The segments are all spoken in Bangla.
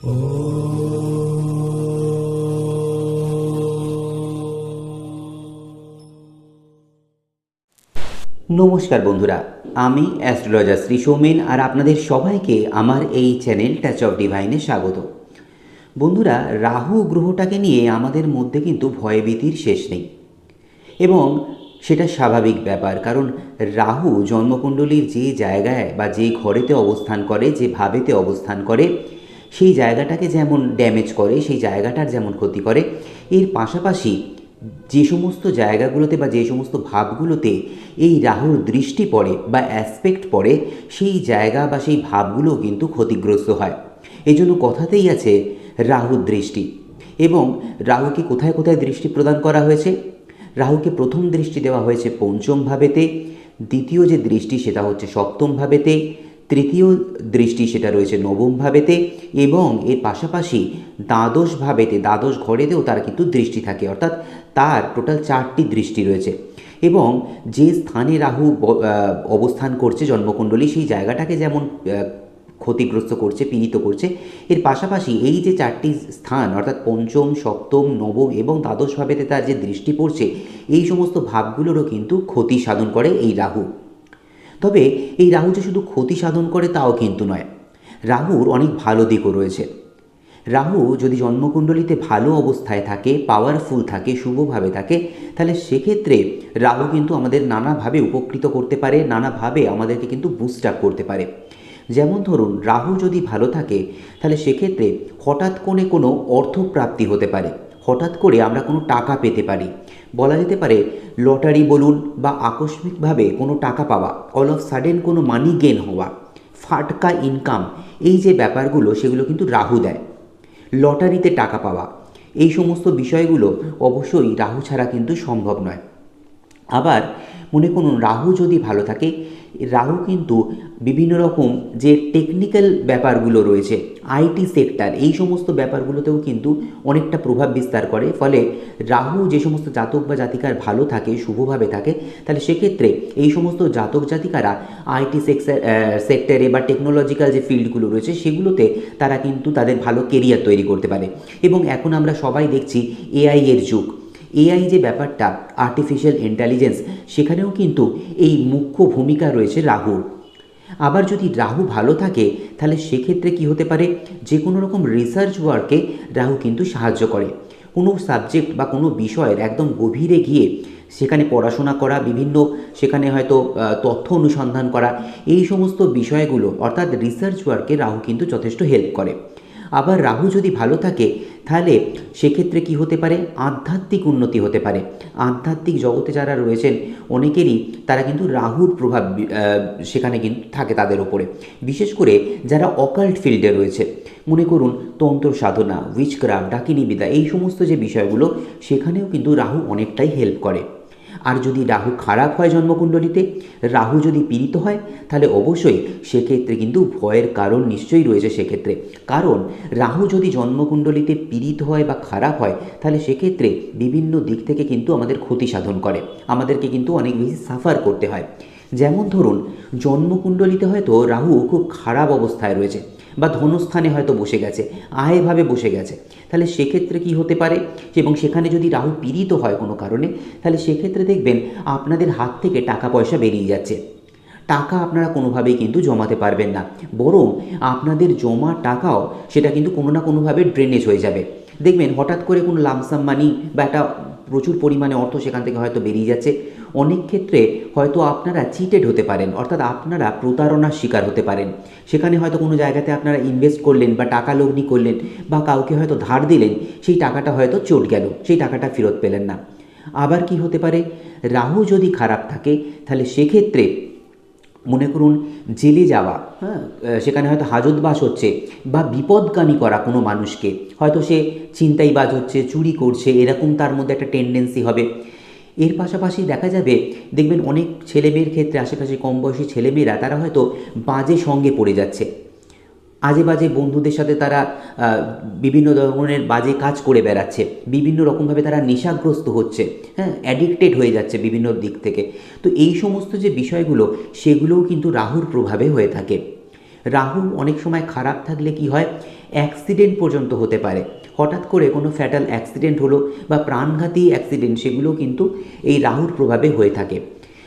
নমস্কার বন্ধুরা, আমি অ্যাস্ট্রোলজার শ্রী সৌমেন আর আপনাদের সবাইকে আমার এই চ্যানেল টাচ অফ ডিভাইনে স্বাগত। বন্ধুরা, রাহু গ্রহটাকে নিয়ে আমাদের মধ্যে কিন্তু ভয়ভীতির শেষ নেই। এবং সেটা স্বাভাবিক ব্যাপার, কারণ রাহু জন্মকুণ্ডলীর যে জায়গায় বা যে ঘরেতে অবস্থান করে, যে ভাবেতে অবস্থান করে সেই জায়গাটাকে যেমন ড্যামেজ করে, সেই জায়গাটার যেমন ক্ষতি করে, এর পাশাপাশি যে সমস্ত জায়গাগুলোতে বা যে সমস্ত ভাবগুলোতে এই রাহুর দৃষ্টি পড়ে বা অ্যাসপেক্ট পড়ে, সেই জায়গা বা সেই ভাবগুলো কিন্তু ক্ষতিগ্রস্ত হয়। এই জন্য কথাতেই আছে রাহুর দৃষ্টি। এবং রাহুকে কোথায় কোথায় দৃষ্টি প্রদান করা হয়েছে? রাহুকে প্রথম দৃষ্টি দেওয়া হয়েছে পঞ্চম ভাবেতে, দ্বিতীয় যে দৃষ্টি সেটা হচ্ছে সপ্তম ভাবেতে তৃতীয় দৃষ্টি সেটা রয়েছে নবম ভাবেতে এবং এর পাশাপাশি দ্বাদশ ভাবেতে, দ্বাদশ ঘরেতেও তার কিন্তু দৃষ্টি থাকে। অর্থাৎ তার টোটাল চারটি দৃষ্টি রয়েছে। এবং যে স্থানে রাহু অবস্থান করছে জন্মকুণ্ডলী, সেই জায়গাটাকে যেমন ক্ষতিগ্রস্ত করছে, পীড়িত করছে, এর পাশাপাশি এই যে চারটি স্থান, অর্থাৎ পঞ্চম, সপ্তম, নবম এবং দ্বাদশ ভাবেতে তার যে দৃষ্টি পড়ছে, এই সমস্ত ভাবগুলোরও কিন্তু ক্ষতি সাধন করে এই রাহু। তবে এই রাহু যে শুধু ক্ষতি সাধন করে তাও কিন্তু নয়। রাহুর অনেক ভালো দিকও রয়েছে। রাহু যদি জন্মকুণ্ডলিতে ভালো অবস্থায় থাকে পাওয়ারফুল থাকে, শুভভাবে থাকে, তাহলে সেক্ষেত্রে রাহু কিন্তু আমাদের নানাভাবে উপকৃত করতে পারে, নানাভাবে আমাদেরকে কিন্তু বুস্ট আপ করতে পারে। যেমন ধরুন, রাহু যদি ভালো থাকে, তাহলে সেক্ষেত্রে হঠাৎ করে কোনো অর্থপ্রাপ্তি হতে পারে। হঠাৎ করে আমরা কোনো টাকা পেতে পারি। বলা যেতে পারে, লটারি বলুন বা আকস্মিকভাবে কোনো টাকা পাওয়া অল অফ সাডেন কোনো মানি গেন হওয়া, ফাটকা ইনকাম এই যে ব্যাপারগুলো সেগুলো কিন্তু রাহু দেয়। লটারিতে টাকা পাওয়া, এই সমস্ত বিষয়গুলো অবশ্যই রাহু ছাড়া কিন্তু সম্ভব নয়। আবার মনে করুন, রাহু যদি ভালো থাকে রাহু কিন্তু বিভিন্ন রকম যে টেকনিক্যাল ব্যাপারগুলো রয়েছে আইটি সেক্টর এই সমস্ত ব্যাপারগুলোতেও কিন্তু অনেকটা প্রভাব বিস্তার করে। ফলে রাহু যে সমস্ত জাতক বা জাতিকার ভালো থাকে, শুভভাবে থাকে, তাহলে সেক্ষেত্রে এই সমস্ত জাতক জাতিকারা আইটি সেক্টর সেক্টরে বা টেকনোলজিক্যাল যে ফিল্ডগুলো রয়েছে, সেগুলোতে তারা কিন্তু তাদের ভালো কেরিয়ার তৈরি করতে পারে। এবং এখন আমরা সবাই দেখছি এআই এর যুগ। এআই যে ব্যাপারটা আর্টিফিশিয়াল ইন্টেলিজেন্স সেখানেও কিন্তু এই মুখ্য ভূমিকা রয়েছে রাহুর। আবার যদি রাহু ভালো থাকে, তাহলে সেক্ষেত্রে কি হতে পারে? যে কোনো রকম রিসার্চ ওয়ার্কে রাহু কিন্তু সাহায্য করে। কোনো সাবজেক্ট বা কোনো বিষয়ের একদম গভীরে গিয়ে সেখানে পড়াশোনা করা, বিভিন্ন সেখানে হয়তো তথ্য অনুসন্ধান করা, এই সমস্ত বিষয়গুলো, অর্থাৎ রিসার্চ ওয়ার্কে রাহু কিন্তু যথেষ্ট হেল্প করে। আবার রাহু যদি ভালো থাকে তাহলে সেক্ষেত্রে কি হতে পারে? আধ্যাত্মিক উন্নতি হতে পারে। আধ্যাত্মিক জগতে যারা রয়েছেন, অনেকেরই তারা কিন্তু রাহুর প্রভাব সেখানে কিন্তু থাকে তাদের ওপরে বিশেষ করে যারা অকাল্ট ফিল্ডে রয়েছে, মনে করুন তন্ত্র সাধনা উইচক্রাফ্ট ডাকিনী বিদা এই সমস্ত যে বিষয়গুলো, সেখানেও কিন্তু রাহু অনেকটাই হেল্প করে। আর যদি রাহু খারাপ হয় জন্মকুণ্ডলিতে, রাহু যদি পীড়িত হয়, তাহলে অবশ্যই সেক্ষেত্রে কিন্তু ভয়ের কারণ নিশ্চয়ই রয়েছে সেক্ষেত্রে। কারণ রাহু যদি জন্মকুণ্ডলিতে পীড়িত হয় বা খারাপ হয়, তাহলে সেক্ষেত্রে বিভিন্ন দিক থেকে কিন্তু আমাদের ক্ষতি সাধন করে। আমাদেরকে কিন্তু অনেক বেশি সাফার করতে হয়। যেমন ধরুন, জন্মকুণ্ডলিতে হয়তো রাহু খুব খারাপ অবস্থায় রয়েছে। বা ধনস্থানে হয়তো বসে গেছে, আয়ভাবে বসে গেছে। তাহলে সেক্ষেত্রে কি হতে পারে? এবং সেখানে যদি রাহু পীড়িত হয় কোনো কারণে, তাহলে সেক্ষেত্রে দেখবেন আপনাদের হাত থেকে টাকা পয়সা বেরিয়ে যাচ্ছে। টাকা আপনারা কোনোভাবেই কিন্তু জমাতে পারবেন না। বরং আপনাদের জমা টাকাও সেটা কিন্তু কোনো না কোনোভাবে ড্রেনেজ হয়ে যাবে। দেখবেন হঠাৎ করে কোনো লামসাম মানি বা একটা প্রচুর পরিমাণে অর্থ সেখান থেকে হয়তো বেরিয়ে যাচ্ছে। অনেক ক্ষেত্রে হয়তো আপনারা চিটেড হতে পারেন, অর্থাৎ আপনারা প্রতারণার শিকার হতে পারেন। সেখানে হয়তো কোনো জায়গাতে আপনারা ইনভেস্ট করলেন বা টাকা লগ্নি করলেন বা কাউকে হয়তো ধার দিলেন, সেই টাকাটা হয়তো চট গেল, সেই টাকাটা ফেরত পেলেন না। আবার কি হতে পারে? রাহু যদি খারাপ থাকে, তাহলে সেক্ষেত্রে মনে করুন জেলে যাওয়া হ্যাঁ সেখানে হয়তো হাজতবাস হচ্ছে বা বিপদগামী করা কোনো মানুষকে, হয়তো সে চিন্তাই বাজ হচ্ছে, চুরি করছে, এরকম তার মধ্যে একটা টেন্ডেন্সি হবে। এর পাশাপাশি দেখা যাবে, দেখবেন অনেক ছেলেমেয়ের ক্ষেত্রে, আশেপাশে কম বয়সী ছেলেমেয়েরা, তারা হয়তো বাজে সঙ্গে পড়ে যাচ্ছে। আজে বাজে বন্ধুদের সাথে তারা বিভিন্ন ধরনের বাজে কাজ করে বেড়াচ্ছে। বিভিন্ন রকমভাবে তারা নেশাগ্রস্ত হচ্ছে। হ্যাঁ অ্যাডিক্টেড হয়ে যাচ্ছে বিভিন্ন দিক থেকে। তো এই সমস্ত যে বিষয়গুলো, সেগুলোও কিন্তু রাহুর প্রভাবে হয়ে থাকে। রাহু অনেক সময় খারাপ থাকলে কি হয়? অ্যাক্সিডেন্ট পর্যন্ত হতে পারে। হঠাৎ করে কোনো ফ্যাটাল অ্যাক্সিডেন্ট হলো বা প্রাণঘাতী অ্যাক্সিডেন্ট সেগুলো কিন্তু এই রাহুর প্রভাবে হয়ে থাকে।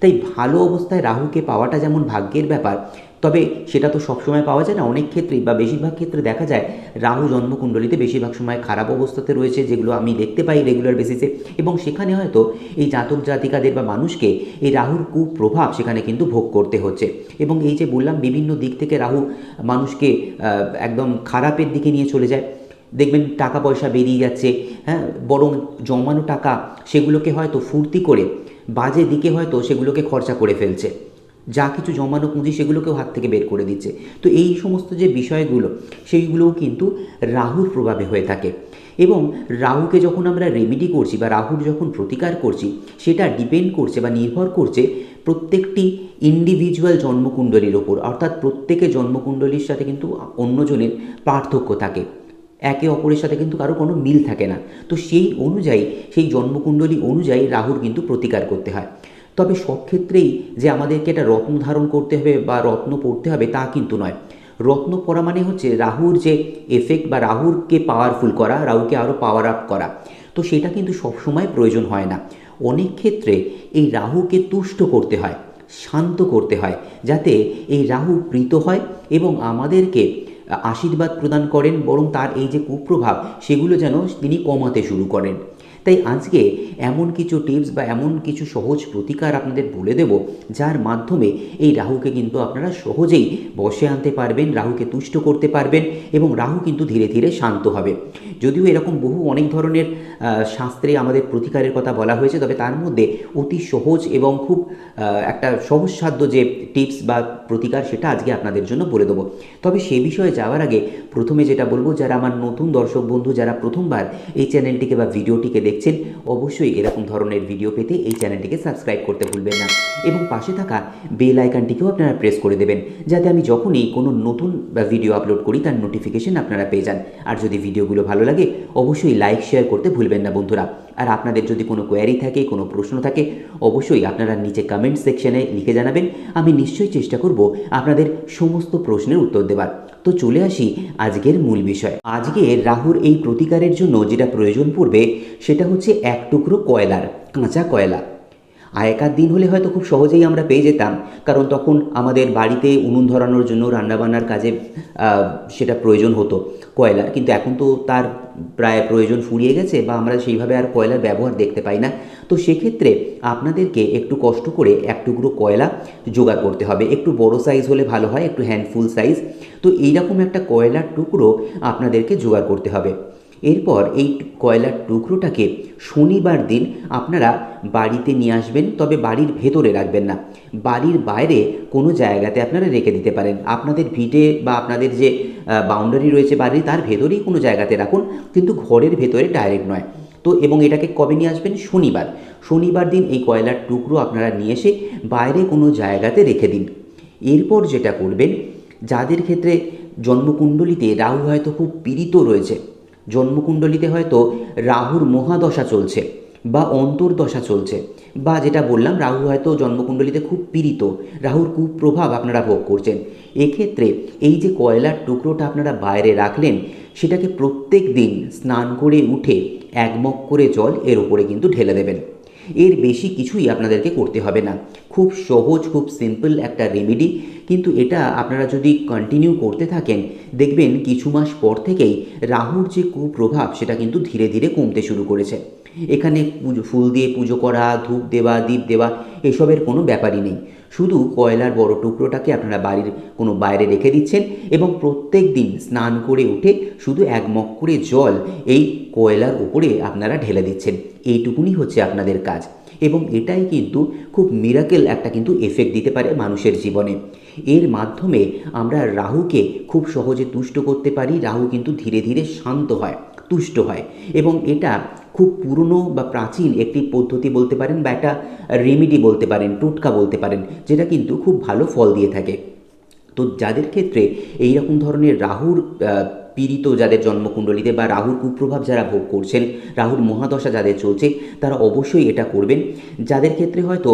তাই ভালো অবস্থায় রাহুকে পাওয়াটা যেমন ভাগ্যের ব্যাপার তবে সেটা তো সবসময় পাওয়া যায় না। অনেক ক্ষেত্রেই বা বেশিরভাগ ক্ষেত্রে দেখা যায় রাহু জন্মকুণ্ডলিতে বেশিরভাগ সময় খারাপ অবস্থাতে রয়েছে, যেগুলো আমি দেখতে পাই রেগুলার বেসিসে এবং সেখানে হয়তো এই জাতক জাতিকাদের বা মানুষকে এই রাহুর কুপ্রভাব সেখানে কিন্তু ভোগ করতে হচ্ছে। এবং এই যে বললাম, বিভিন্ন দিক থেকে রাহু মানুষকে একদম খারাপের দিকে নিয়ে চলে যায়। দেখবেন টাকা পয়সা বেরিয়ে যাচ্ছে হ্যাঁ বরং জমানো টাকা সেগুলোকে হয়তো ফুর্তি করে বাজে দিকে হয়তো সেগুলোকে খরচা করে ফেলছে। যা কিছু জমানো পুঁজি সেগুলোকেও হাত থেকে বের করে দিচ্ছে। তো এই সমস্ত যে বিষয়গুলো, সেইগুলোও কিন্তু রাহুর প্রভাবে হয়ে থাকে। এবং রাহুকে যখন আমরা রেমিডি করছি বা রাহুর যখন প্রতিকার করছি, সেটা ডিপেন্ড করছে বা নির্ভর করছে প্রত্যেকটি ইন্ডিভিজুয়াল জন্মকুণ্ডলীর ওপর। অর্থাৎ প্রত্যেকে জন্মকুণ্ডলীর সাথে কিন্তু অন্যজনের পার্থক্য থাকে। একে অপরের সাথে কিন্তু কারও কোনো মিল থাকে না। তো সেই অনুযায়ী, সেই জন্মকুণ্ডলী অনুযায়ী রাহুর কিন্তু প্রতিকার করতে হয়। তবে সব ক্ষেত্রেই যে আমাদেরকে এটা রত্ন ধারণ করতে হবে বা রত্ন পড়তে হবে তা কিন্তু নয়। রত্ন পরা মানে হচ্ছে রাহুর যে এফেক্ট বা রাহুরকে পাওয়ারফুল করা, রাহুকে আরও পাওয়ার আপ করা। তো সেটা কিন্তু সবসময় প্রয়োজন হয় না। অনেক ক্ষেত্রে এই রাহুকে তুষ্ট করতে হয়, শান্ত করতে হয়, যাতে এই রাহু প্রীত হয় এবং আমাদেরকে আশীর্বাদ প্রদান করেন, বরং তার এই যে কুপ্রভাব, সেগুলো যেন তিনি কমাতে শুরু করেন। তাই আজকে এমন কিছু টিপস বা এমন কিছু সহজ প্রতিকার আপনাদের বলে দেব, যার মাধ্যমে এই রাহুকে কিন্তু আপনারা সহজেই বসে আনতে পারবেন, রাহুকে তুষ্ট করতে পারবেন এবং রাহু কিন্তু ধীরে ধীরে শান্ত হবে। যদিও এরকম বহু অনেক ধরনের শাস্ত্রে আমাদের প্রতিকারের কথা বলা হয়েছে, তবে তার মধ্যে অতি সহজ এবং খুব একটা সহজসাধ্য যে টিপস বা প্রতিকার সেটা আজকে আপনাদের জন্য বলে দেবো। তবে সে বিষয়ে যাওয়ার আগে প্রথমে যেটা বলব, যারা আমার নতুন দর্শক বন্ধু, যারা প্রথমবার এই চ্যানেলটিকে বা ভিডিওটিকে দেখছেন, অবশ্যই এরকম ধরনের ভিডিও পেতে এই চ্যানেলটিকে সাবস্ক্রাইব করতে ভুলবেন না। এবং পাশে থাকা বেল আইকনটিকেও আপনারা প্রেস করে দেবেন, যাতে আমি যখনই কোনো নতুন ভিডিও আপলোড করি, তার নোটিফিকেশন আপনারা পেয়ে যান। আর যদি ভিডিওগুলো ভালো লাগে, অবশ্যই লাইক শেয়ার করতে ভুলবেন না বন্ধুরা। আর আপনাদের যদি কোনো কোয়ারি থাকে, কোনো প্রশ্ন থাকে, অবশ্যই আপনারা নিচে কমেন্ট সেকশনে লিখে জানাবেন। আমি নিশ্চয়ই চেষ্টা করব আপনাদের সমস্ত প্রশ্নের উত্তর দেবার। তো চলে আসি আজকের মূল বিষয়। আজকে রাহুর এই প্রতিকারের জন্য যেটা প্রয়োজন পড়বে, সেটা হচ্ছে এক টুকরো কয়লার, কাঁচা কয়লা। আগেকার দিন হলে হয়তো খুব সহজেই আমরা পেয়ে যেতাম। কারণ তখন আমাদের বাড়িতে উনুন ধরানোর জন্য, রান্নাবান্নার কাজে সেটা প্রয়োজন হতো কয়লার কিন্তু এখন তো তার প্রায় প্রয়োজন ফুরিয়ে গেছে বা আমরা সেইভাবে আর কয়লার ব্যবহার দেখতে পাই না। তো সেক্ষেত্রে আপনাদেরকে একটু কষ্ট করে এক টুকরো কয়লা জোগাড় করতে হবে। একটু বড় সাইজ হলে ভালো হয়, একটু হ্যান্ডফুল সাইজ তো এইরকম একটা কয়লার টুকরো আপনাদেরকে জোগাড় করতে হবে। এরপর এই কয়লার টুকরোটাকে শনিবার দিন আপনারা বাড়িতে নিয়ে আসবেন, তবে বাড়ির ভেতরে রাখবেন না। বাড়ির বাইরে কোনো জায়গাতে আপনারা রেখে দিতে পারেন। আপনাদের ভিটে বা আপনাদের যে বাউন্ডারি রয়েছে বাড়ির, তার ভেতরেই কোনো জায়গাতে রাখুন, কিন্তু ঘরের ভেতরে ডাইরেক্ট নয়। তো এবং এটাকে কবে নিয়ে আসবেন? শনিবার। শনিবার দিন এই কয়লার টুকরো আপনারা নিয়ে এসে বাইরে কোনো জায়গাতে রেখে দিন। এরপর যেটা করবেন, যাদের ক্ষেত্রে জন্মকুণ্ডলিতে রাহু হয়তো খুব পীড়িত রয়েছে জন্মকুণ্ডলিতে হয়তো রাহুর মহাদশা চলছে বা অন্তর্দশা চলছে বা যেটা বললাম, রাহু হয়তো জন্মকুণ্ডলিতে খুব পীড়িত, রাহুর কুপ্রভাব আপনারা ভোগ করছেন। এক্ষেত্রে এই যে কয়লার টুকরোটা আপনারা বাইরে রাখলেন, সেটাকে প্রত্যেক দিন স্নান করে উঠে একমক করে জল এর উপরে কিন্তু ঢেলে দেবেন। এর বেশি কিছুই আপনাদেরকে করতে হবে না। খুব সহজ, খুব সিম্পল একটা রেমেডি কিন্তু এটা আপনারা যদি কন্টিনিউ করতে থাকেন, দেখবেন কিছু মাস পর থেকেই রাহুর যে কুপ্রভাব, সেটা কিন্তু ধীরে ধীরে কমতে শুরু করেছে। এখানে ফুল দিয়ে পুজো করা, ধূপ দেওয়া, দীপ দেওয়া, এসবের কোনো ব্যাপারই নেই। শুধু কয়লার বড় টুকরোটাকে আপনারা বাড়ির কোনো বাইরে রেখে দিচ্ছেন এবং প্রত্যেক দিন স্নান করে উঠে শুধু এক মগ করে জল এই কয়লার উপরে আপনারা ঢেলে দিচ্ছেন। এইটুকুনি হচ্ছে আপনাদের কাজ। এবং এটাই কিন্তু খুব মিরাকেল একটা কিন্তু এফেক্ট দিতে পারে মানুষের জীবনে। এর মাধ্যমে আমরা রাহুকে খুব সহজে তুষ্ট করতে পারি, রাহু কিন্তু ধীরে ধীরে শান্ত হয়। তুষ্ট হয়। এবং এটা খুব পুরনো বা প্রাচীন একটি পদ্ধতি বলতে পারেন বা একটা রেমিডি বলতে পারেন, টোটকা বলতে পারেন, যেটা কিন্তু খুব ভালো ফল দিয়ে থাকে। তো যাদের ক্ষেত্রে এই রকম ধরনের রাহুর পীড়িত যাদের জন্মকুণ্ডলিতে বা রাহুর কুপ্রভাব যারা ভোগ করছেন, রাহুর মহাদশা যাদের চলছে, তারা অবশ্যই এটা করবেন। যাদের ক্ষেত্রে হয়তো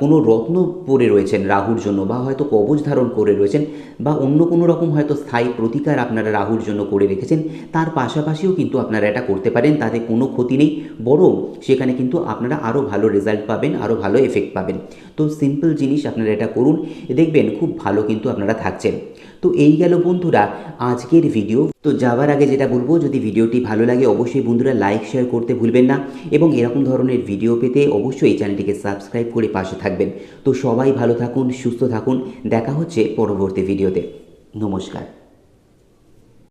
কোনো রত্ন পরে রয়েছেন রাহুর জন্য বা হয়তো কবচ ধারণ করে রয়েছেন বা অন্য কোনো রকম হয়তো স্থায়ী প্রতিকার আপনারা রাহুর জন্য করে রেখেছেন, তার পাশাপাশিও কিন্তু আপনারা এটা করতে পারেন, তাতে কোনো ক্ষতি নেই। বরং সেখানে কিন্তু আপনারা আরও ভালো রেজাল্ট পাবেন আরও ভালো এফেক্ট পাবেন। তো সিম্পল জিনিস আপনারা এটা করুন, দেখবেন খুব ভালো কিন্তু আপনারা থাকছেন। তো এই গেল বন্ধুরা, আজকের ভিডিও তো যাওয়ার আগে যেটা বলব, যদি ভিডিওটি ভালো লাগে, অবশ্যই বন্ধুরা লাইক শেয়ার করতে ভুলবেন না এবং এরকম ধরনের ভিডিও পেতে অবশ্যই চ্যানেলটিকে সাবস্ক্রাইব করে পাশে থাকবেন। তো সবাই ভালো থাকুন, সুস্থ থাকুন। দেখা হচ্ছে পরবর্তী ভিডিওতে নমস্কার।